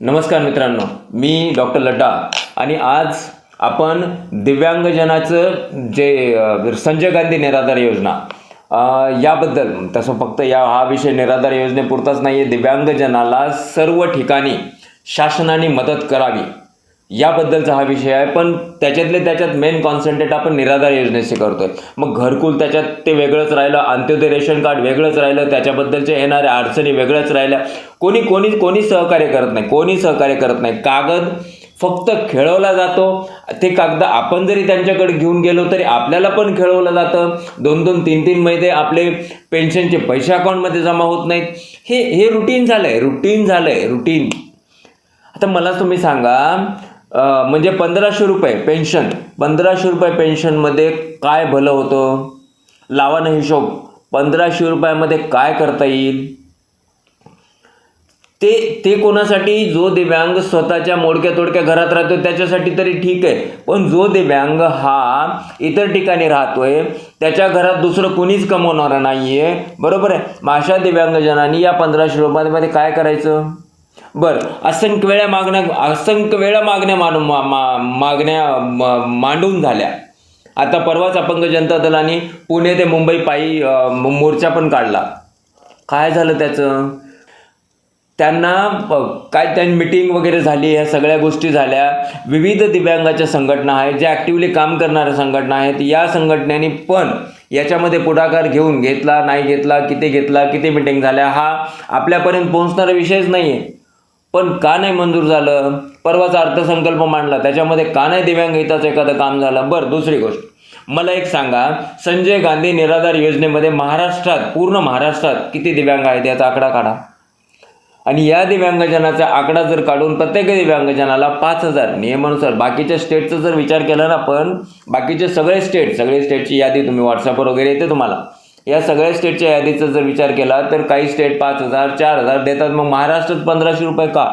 नमस्कार मित्रांनो मी डॉक्टर लड्डा आणि आज आपण दिव्यांगजनाचं जे संजय गांधी निराधार योजना याबद्दल तसं फक्त या हा विषय निराधार योजनेपुरताच नाही आहे दिव्यांगजनाला सर्व ठिकाणी शासनाने मदत करावी. याबद्दलचा हा विषय आहे पण त्याच्यातले त्याच्यात मेन कॉन्सन्ट्रेट आपण निराधार योजनेशी करतोय. मग घरकुल त्याच्यात ते वेगळंच राहिलं अंत्योदय रेशन कार्ड वेगळंच राहिलं त्याच्याबद्दलचे येणाऱ्या अडचणी वेगळ्याच राहिल्या. कोणी कोणी कोणी सहकार्य करत नाही कोणी सहकार्य करत नाही. कागद फक्त खेळवला जातो. ते कागद आपण जरी त्यांच्याकडे घेऊन गेलो तरी आपल्याला पण खेळवलं जातं. दोन दोन तीन तीन महिने आपले पेन्शनचे पैसे अकाउंटमध्ये जमा होत नाहीत. हे हे रुटीन झालं आहे रुटीन झालं आहे रुटीन आता मला तुम्ही सांगा म्हणजे पंधराशे रुपये पेन्शन. पंधराशे रुपये पेन्शनमध्ये काय भलं होतं? लावा ना हिशोब. पंधराशे रुपयामध्ये काय करता येईल? ते ते कोणासाठी? जो दिव्यांग स्वतःच्या मोडक्या तोडक्या घरात राहतो त्याच्यासाठी तरी ठीक आहे. पण जो दिव्यांग हा इतर ठिकाणी राहतोय त्याच्या घरात दुसरं कोणीच कमवणार नाही आहे बरोबर आहे? मग अशा दिव्यांगजनांनी या पंधराशे रुपयांमध्ये काय करायचं? बर असंख्य वेळा मागण्या असंख्य वेळा मागण्या मानून मा, मा, मागण्या मांडून झाल्या. आता परवाच अपंग जनता दलाने पुणे ते मुंबई पायी मोर्चा पण काढला. काय झालं त्याचं? त्यांना काय त्यांनी मिटिंग वगैरे झाली ह्या सगळ्या गोष्टी झाल्या. विविध दिव्यांगाच्या संघटना आहेत ज्या ॲक्टिवली काम करणाऱ्या संघटना आहेत. या संघटनेने पण याच्यामध्ये पुढाकार घेऊन घेतला नाही घेतला किती घेतला किती मिटिंग झाल्या हा आपल्यापर्यंत पोहोचणारा विषयच नाही आहे पण का नाही मंजूर झालं? परवाचा अर्थसंकल्प मांडला. त्याच्यामध्ये का नाही दिव्यांग हिताचं एखादं काम झालं? बरं दुसरी गोष्ट. मला एक सांगा संजय गांधी निराधार योजनेमध्ये महाराष्ट्रात पूर्ण महाराष्ट्रात किती दिव्यांग आहेत याचा आकडा काढा. आणि या दिव्यांगजनाचा आकडा जर काढून प्रत्येक दिव्यांगजनाला पाच हजार नियमानुसार बाकीच्या स्टेटचा जर विचार केला ना पण बाकीचे सगळे स्टेट सगळे स्टेटची यादी तुम्ही व्हॉट्सअपवर वगैरे येते तुम्हाला. या सगळ्या स्टेटच्या यादीचा जर विचार केला तर काही स्टेट पाच हजार चार हजार देतात. मग महाराष्ट्रात पंधराशे रुपये का?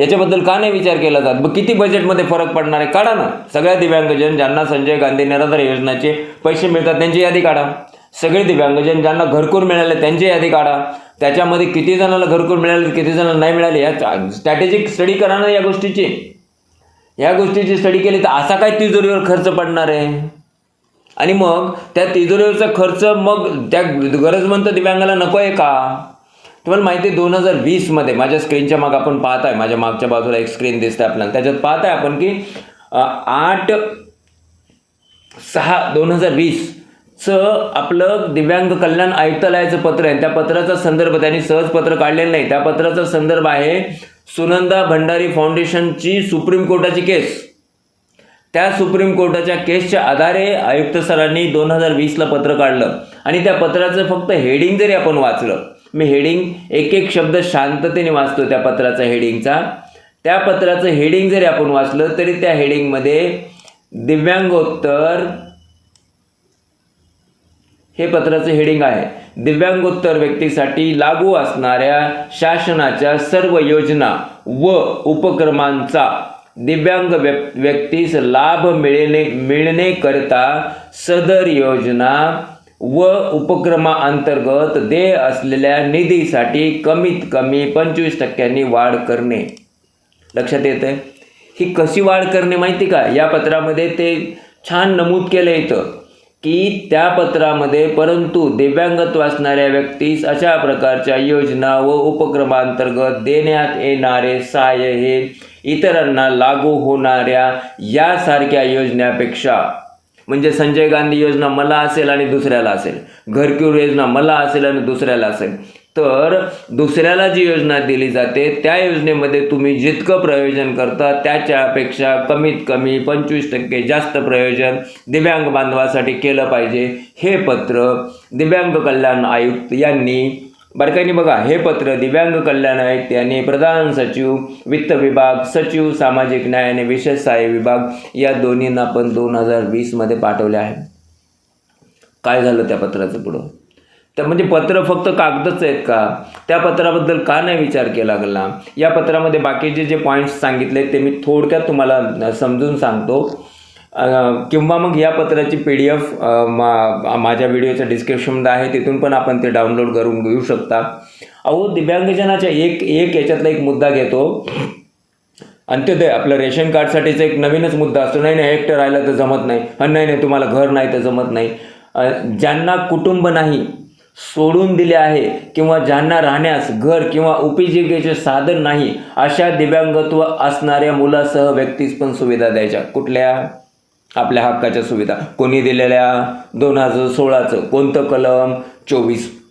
याच्याबद्दल का नाही विचार केला जात? मग किती बजेटमध्ये फरक पडणार आहे? काढा ना. सगळ्या दिव्यांगजन ज्यांना संजय गांधी निराधार योजनाचे पैसे मिळतात त्यांची यादी काढा. सगळे दिव्यांगजन ज्यांना घरकुर मिळाले त्यांची यादी काढा. त्याच्यामध्ये किती जणांना घरकुल मिळाले किती जणांना नाही मिळाले या स्ट्रॅटेजिक स्टडी करा ना या गोष्टीची. या गोष्टीची स्टडी केली तर असा काय तिजोरीवर खर्च पडणार आहे? आणि मग त्या तिजोरीवरचा खर्च मग त्या गरजमंत दिव्यांगाला नको आहे का? तुम्हाला माहिती आहे दोन हजार वीसमध्ये माझ्या स्क्रीनच्या माग आपण पाहत आहे माझ्या मागच्या बाजूला एक स्क्रीन दिसते आपल्याला. त्याच्यात पाहत आहे आपण की आठ सहा दोन हजार वीसचं आपलं दिव्यांग कल्याण आयुक्तालयाचं पत्र आहे. त्या पत्राचा संदर्भ त्यांनी सहज पत्र काढलेलं नाही. त्या पत्राचा संदर्भ आहे सुनंदा भंडारी फाउंडेशनची सुप्रीम कोर्टाची केस. त्या सुप्रीम कोर्टाच्या केसच्या आधारे आयुक्त सरांनी दोन हजार वीसला पत्र काढलं. आणि त्या पत्राचं फक्त हेडिंग जरी आपण वाचलं मी हेडिंग एक एक शब्द शांततेने वाचतो त्या पत्राचा हेडिंगचा. त्या पत्राचं हेडिंग जरी आपण वाचलं तरी त्या हेडिंगमध्ये दिव्यांगोत्तर हे पत्राचं हेडिंग आहे. दिव्यांगोत्तर व्यक्तीसाठी लागू असणाऱ्या शासनाच्या सर्व योजना व उपक्रमांचा दिव्यांग व्यक्तीस लाभ मिळणे मिळणेकरता सदर योजना व उपक्रमाअंतर्गत देय असलेल्या निधीसाठी कमीत कमी पंचवीस टक्क्यांनी वाढ करणे. लक्षात येतं ही कशी वाढ करणे माहिती का? या पत्रामध्ये ते छान नमूद केलं इथं. की त्या पत्रामध्ये परंतु दिव्यांगत्व असणाऱ्या व्यक्तीस अशा प्रकारच्या योजना व उपक्रमांतर्गत देण्यात येणारे सहाय्य हे इतरांना लागू होणाऱ्या यासारख्या योजनेपेक्षा म्हणजे संजय गांधी योजना मला असेल आणि दुसऱ्याला असेल घरक्यूर योजना मला असेल आणि दुसऱ्याला असेल तर दुसऱ्याला जी योजना दिली जाते त्या योजनेमध्ये तुम्ही जितकं प्रयोजन करता त्याच्यापेक्षा कमीत कमी पंचवीस टक्के जास्त प्रयोजन दिव्यांग बांधवासाठी केलं पाहिजे. हे पत्र दिव्यांग कल्याण आयुक्त यांनी बारकाईने बघा हे पत्र दिव्यांग कल्याण आयुक्त यांनी प्रधान सचिव वित्त विभाग सचिव सामाजिक न्याय आणि विशेष सहाय्य विभाग या दोन्हींना पण दोन हजार वीसमध्ये पाठवले आहे. काय झालं त्या पत्राचं पुढं? तर म्हणजे पत्र फक्त कागदच आहेत का? त्या पत्राबद्दल का नाही विचार केला गेला या पत्रामध्ये बाकीचे जे पॉईंट्स सांगितले ते मी थोडक्यात तुम्हाला समजून सांगतो. किंवा मग या पत्राची पी डी एफ मा माझ्या व्हिडिओच्या डिस्क्रिप्शनमध्ये आहे. तिथून पण आपण ते डाउनलोड करून घेऊ शकता. अहो दिव्यांगजनाच्या एक एक याच्यातला एक मुद्दा घेतो. अंत्योदय आपलं रेशन कार्डसाठीचा एक नवीनच मुद्दा असतो. नाही नाही एकटं राहिलं तर जमत नाही. आणि नाही नाही तुम्हाला घर नाही तर जमत नाही. ज्यांना कुटुंब नाही सोडून दिले आहे किंवा ज्यांना राहण्यास घर किंवा उपजीविकेचे साधन नाही अशा दिव्यांगत्व असणाऱ्या मुलासह व्यक्तीस पण सुविधा द्यायच्या. कुठल्या? आपल्या हक्काच्या सुविधा. कोणी दिलेल्या दोन हजार सोळाचं कोणतं कलम? चोवीस.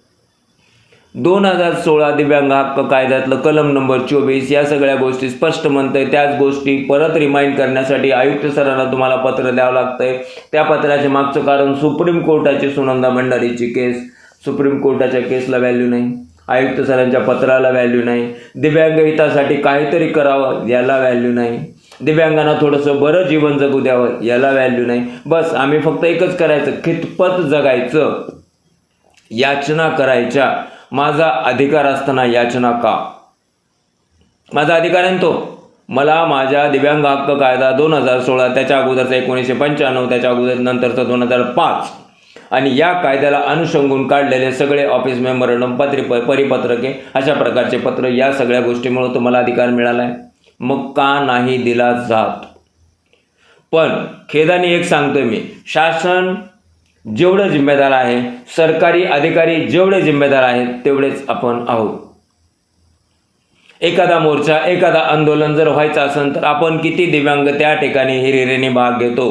दोन हजार सोळा दिव्यांग हक्क कायद्यातलं कलम नंबर चोवीस या सगळ्या गोष्टी स्पष्ट म्हणतंय. त्याच गोष्टी परत रिमाइंड करण्यासाठी आयुक्त सरांना तुम्हाला पत्र द्यावं लागतंय. त्या पत्राचे मागचं कारण सुप्रीम कोर्टाची सुनंदा भंडारीची केस. सुप्रीम कोर्टाच्या केसला व्हॅल्यू नाही आयुक्त सरांच्या पत्राला व्हॅल्यू नाही दिव्यांग हितासाठी काहीतरी करावं याला व्हॅल्यू नाही. दिव्यांगांना थोडंसं बरं जीवन जगू द्यावं याला व्हॅल्यू नाही. बस आम्ही फक्त एकच करायचं खितपत जगायचं. याचना करायच्या. माझा अधिकार असताना याचना का? माझा अधिकार आहे तो? मला माझ्या दिव्यांग हक्क कायदा दोन हजार सोळा त्याच्या अगोदरचा एकोणीसशे पंच्याण्णव त्याच्या अगोदर नंतरचा दोन हजार पाच. आणि या कायद्याला अनुषंगून काढलेले सगळे ऑफिस मेमोरंडम पत्र परिपत्रके अशा प्रकारचे पत्र या सगळ्या गोष्टीमुळे तुम्हाला अधिकार मिळाला आहे मग का नाही दिला जात? पण खेदाने एक सांगतोय मी शासन जेवढं जिम्मेदार आहे सरकारी अधिकारी जेवढे जिम्मेदार आहेत तेवढेच आपण आहोत. एखादा मोर्चा एखादा आंदोलन जर व्हायचं असेल तर आपण किती दिव्यांग त्या ठिकाणी हिरिरेने भाग घेतो.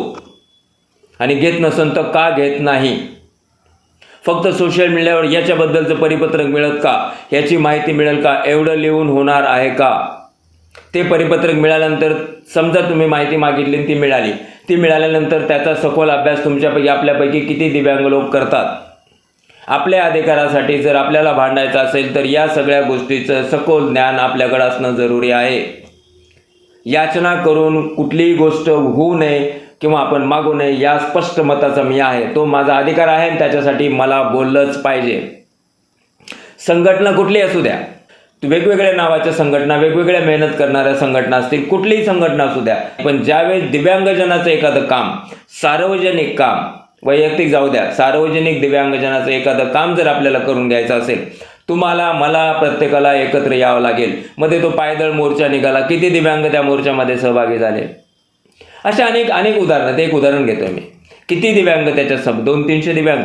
आणि घेत नसेल तर का घेत नाही? फक्त सोशल मीडियावर याच्याबद्दलचं परिपत्रक मिळत का? याची माहिती मिळेल का? एवढं लिहून होणार आहे का? ते परिपत्रक मिळाल्यानंतर समजा तुम्ही माहिती मागितली आणि ती मिळाली. ती मिळाल्यानंतर त्याचा सखोल अभ्यास तुमच्यापैकी आपल्यापैकी किती दिव्यांग लोक करतात? आपल्या अधिकारासाठी जर आपल्याला भांडायचं असेल तर या सगळ्या गोष्टीचं सखोल ज्ञान आपल्याकडे असणं जरुरी आहे. याचना करून कुठलीही गोष्ट होऊ नये किंवा आपण मागू नये या स्पष्ट मताचा मी आहे. तो माझा अधिकार आहे आणि त्याच्यासाठी मला बोललंच पाहिजे. संघटना कुठली असू द्या. वेगवेगळ्या नावाच्या संघटना वेगवेगळ्या मेहनत करणाऱ्या संघटना असतील कुठलीही संघटना असू द्या. पण ज्यावेळेस दिव्यांगजनाचं एखादं काम सार्वजनिक काम वैयक्तिक जाऊ द्या सार्वजनिक दिव्यांगजनाचं एखादं काम जर आपल्याला करून घ्यायचं असेल तुम्हाला मला प्रत्येकाला एकत्र यावं लागेल. मध्ये तो पायदळ मोर्चा निघाला. किती दिव्यांग त्या मोर्चामध्ये सहभागी झाले? अशा अनेक अनेक उदाहरणं. ते एक उदाहरण घेतोय मी. किती दिव्यांग त्याच्यात सब दोन तीनशे दिव्यांग.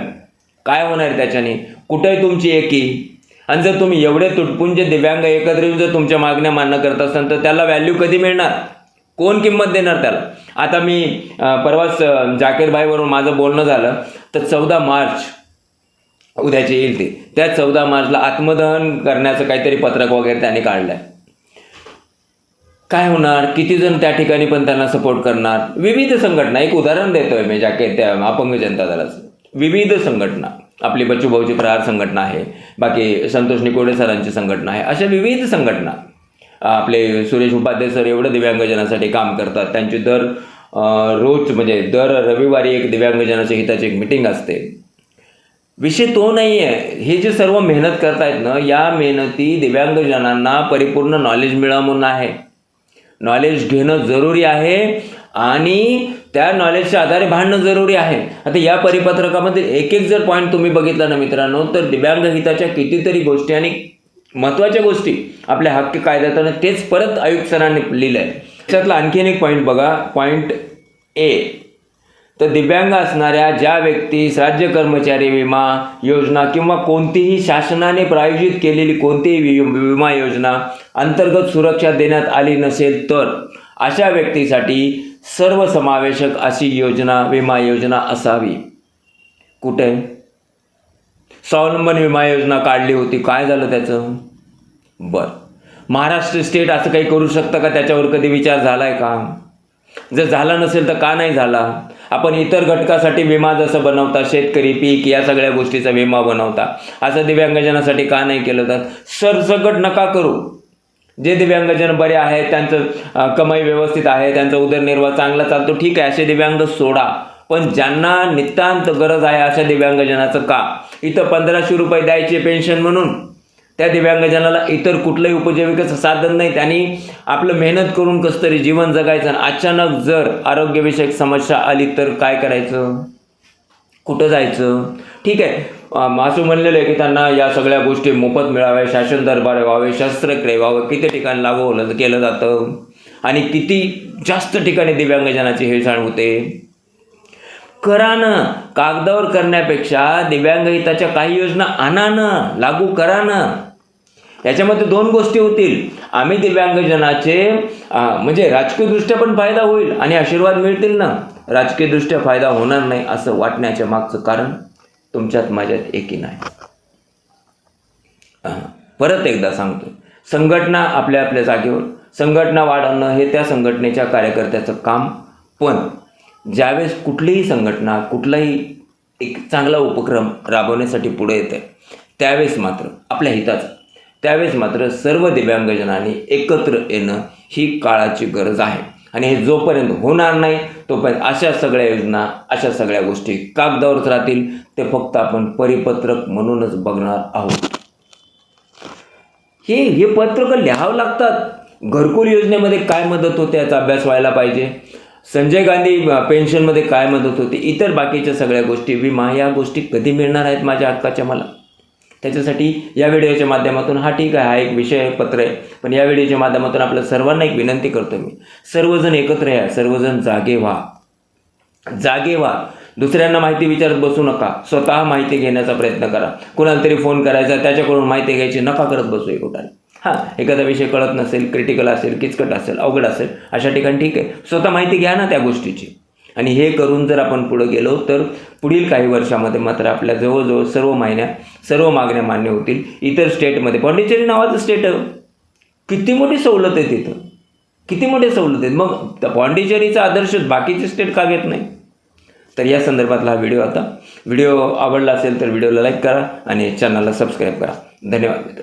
काय होणार त्याच्याने? कुठेही तुमची एकी? आणि जर तुम्ही एवढे तुटपुंजे दिव्यांग एकत्र येऊन जर तुमच्या मागण्या मान्य करत असाल तर त्याला व्हॅल्यू कधी मिळणार? कोण किंमत देणार त्याला? आता मी परवाच अं, माझं बोलणं झालं. तर चौदा मार्च उद्याची येईल ते. त्या चौदा मार्चला आत्मदहन करण्याचं काहीतरी पत्रक वगैरे त्यांनी काढलं आहे काय होणार? किती जण त्या ठिकाणी पण त्यांना सपोर्ट करणार? विविध संघटना एक उदाहरण देतोय मी ज्या काही त्या अपंग जनता दलाचं. विविध संघटना. आपली बच्चू भाऊची प्रहार संघटना आहे बाकी संतोष निकोडे सरांची संघटना आहे अशा विविध संघटना. आपले सुरेश उपाध्याय सर एवढं दिव्यांगजनासाठी काम करतात. त्यांची दर रोज म्हणजे दर रविवारी एक दिव्यांगजनाच्या हिताची एक मिटिंग असते. विषय तो नाही आहे हे जे सर्व मेहनत करतायत ना या मेहनती दिव्यांगजनांना परिपूर्ण नॉलेज मिळा म्हणून आहे. नॉलेज घेणं जरुरी आहे आणि त्या नॉलेजच्या आधारे भांडणं जरुरी आहे. आता या परिपत्रकामध्ये एक एक जर पॉईंट तुम्ही बघितला ना मित्रांनो तर दिव्यांग हिताच्या कितीतरी गोष्टी आणि महत्त्वाच्या गोष्टी आपल्या हक्क कायद्यात तेच परत आयुक्त सरांनी लिहिलं आहे त्याच्यातला आणखीन एक पॉईंट बघा. पॉईंट ए तर दिव्यांग असणाऱ्या ज्या व्यक्तीस राज्य कर्मचारी विमा योजना किंवा कोणतीही शासनाने प्रायोजित केलेली कोणतीही वि- विमा योजना अंतर्गत सुरक्षा देण्यात आली नसेल तर अशा व्यक्तीसाठी सर्वसमावेशक अशी योजना विमा योजना असावी. कुठे? स्वावलंबन विमा योजना काढली होती. काय झालं त्याचं? बरं. महाराष्ट्र स्टेट असं काही करू शकतं का? त्याच्यावर कधी विचार झाला आहे का? जर झाला नसेल तर का नाही झाला? आपण इतर घटकासाठी विमा जसं बनवता शेतकरी पीक या सगळ्या गोष्टीचा विमा बनवता. असं दिव्यांगजनासाठी का नाही केलं तर सरसकट नका करू. जे दिव्यांगजन बरे आहेत त्यांचं कमाई व्यवस्थित आहे त्यांचा उदरनिर्वाह चांगला चालतो ठीक आहे असे दिव्यांग सोडा. पण ज्यांना नितांत गरज आहे अशा दिव्यांगजनाचं का? इथं पंधराशे रुपये द्यायचे पेन्शन म्हणून. त्या दिव्यांगजनाला इतर कुठलंही उपजीविकेचं साधन नाही त्यांनी आपलं मेहनत करून कसं तरी जीवन जगायचं आणि अचानक जर आरोग्यविषयक समस्या आली तर काय करायचं? कुठं जायचं? ठीक आहे. अं, असं म्हणलेलं आहे की त्यांना या सगळ्या गोष्टी मोफत मिळाव्या शासन दरबार व्हावे शस्त्रक्रिया व्हावं किती ठिकाणी लागवलं केलं जातं? आणि किती जास्त ठिकाणी दिव्यांगजनाची हेळसाण होते? करा ना कागदावर करण्यापेक्षा दिव्यांग हिताच्या काही योजना आणा ना लागू करा ना याच्यामध्ये दोन गोष्टी होतील. आम्ही दिव्यांगजनाचे म्हणजे राजकीयदृष्ट्या पण फायदा होईल आणि आशीर्वाद मिळतील ना. राजकीयदृष्ट्या फायदा होणार नाही असं वाटण्याच्या मागचं कारण तुमच्यात माझ्यात एकी नाही. परत एकदा सांगतो संघटना आपल्या आपल्या जागेवर. संघटना वाढवणं हे त्या संघटनेच्या कार्यकर्त्याचं काम. पण ज्यावेळेस कुठलीही संघटना कुठलाही एक चांगला उपक्रम राबवण्यासाठी पुढे येते त्यावेळेस मात्र आपल्या हिताचं त्यावेळेस मात्र सर्व दिव्यांगजनांनी एकत्र येणं ही काळाची गरज आहे. आणि हे जोपर्यंत होणार नाही तोपर्यंत अशा सगळ्या योजना अशा सगळ्या गोष्टी कागदावरच राहतील. ते फक्त आपण परिपत्रक म्हणूनच बघणार आहोत. हे हे पत्रकं लिहावं लागतात. घरकुल योजनेमध्ये काय मदत होते याचा अभ्यास व्हायला पाहिजे. संजय गांधी पेन्शनमध्ये काय मदत होते? इतर बाकीच्या सगळ्या गोष्टी विमा या गोष्टी कधी मिळणार आहेत माझ्या हक्काच्या मला? त्याच्यासाठी या व्हिडिओच्या माध्यमातून हा ठीक आहे हा एक विषय पत्र आहे. पण या व्हिडिओच्या माध्यमातून आपल्या सर्वांना एक विनंती करतो मी. सर्वजण एकत्र या सर्वजण जागे व्हा. जागे व्हा. दुसऱ्यांना माहिती विचारत बसू नका. स्वतः माहिती घेण्याचा प्रयत्न करा. कुणाला तरी फोन करायचा त्याच्याकडून माहिती घ्यायची नका करत बसू एकोटाने हां एखादा विषय कळत नसेल क्रिटिकल असेल किचकट असेल अवघड असेल अशा ठिकाणी ठीक आहे. स्वतः माहिती घ्या ना त्या गोष्टीची. आणि हे करून जर आपण पुढं गेलो तर पुढील काही वर्षामध्ये मात्र आपल्या जवळजवळ सर्व महिन्या सर्व मागण्या मान्य होतील. इतर स्टेटमध्ये. पॉंडिचेरी नावाचं स्टेट किती मोठी सवलत आहे तिथं? किती मोठे सवलत आहेत मग पॉंडिचेरीचा आदर्श बाकीचे स्टेट का घेत नाही? तर या संदर्भातला हा व्हिडिओ आता. व्हिडिओ आवडला असेल तर व्हिडिओला लाईक करा आणि चॅनलला सबस्क्राईब करा. धन्यवाद मित्र